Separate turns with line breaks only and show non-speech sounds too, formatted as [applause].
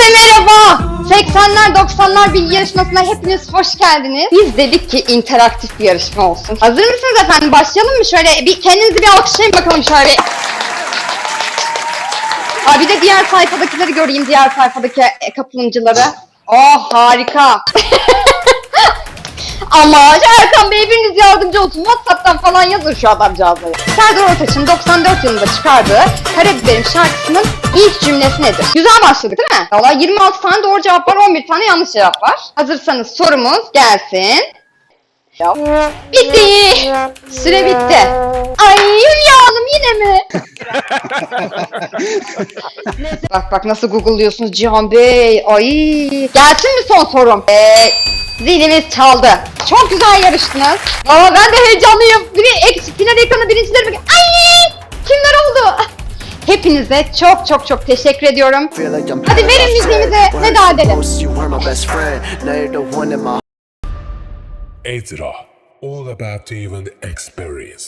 Herkese merhaba. 80'ler 90'lar bilgi yarışmasına hepiniz hoş geldiniz. Biz dedik ki interaktif bir yarışma olsun. Hazır mısınız efendim? Başlayalım mı? Şöyle bir kendinizi bir alkışlayın bakalım şöyle. Aa, bir de diğer sayfadakileri göreyim. Diğer sayfadaki katılımcıları. Oh harika. [laughs] Ama Erkan Bey biriniz yardımcı olsun. Whatsapp'tan falan yazın şu adamcağızları. Serdar Ortaç'ın 94 yılında çıkardığı Karabiberim şarkısının ilk cümlesi nedir? Güzel başladık değil mi? Valla 26 tane doğru cevap var, 11 tane yanlış cevap var. Hazırsanız sorumuz gelsin. Bitti. Süre bitti. Ay Hülya Hanım yine mi? [laughs] bak bak nasıl google'lıyorsunuz Cihan Bey. Ay gelsin mi son sorum? Ee, zilimiz çaldı. Çok güzel yarıştınız. Valla ben de heyecanlıyım. Biri ek, final ekranı birincileri mi? Ay kimler oldu? Hepinize çok çok çok teşekkür ediyorum.
Hadi verin müziğimize veda edelim.
Ezra, all about even experience.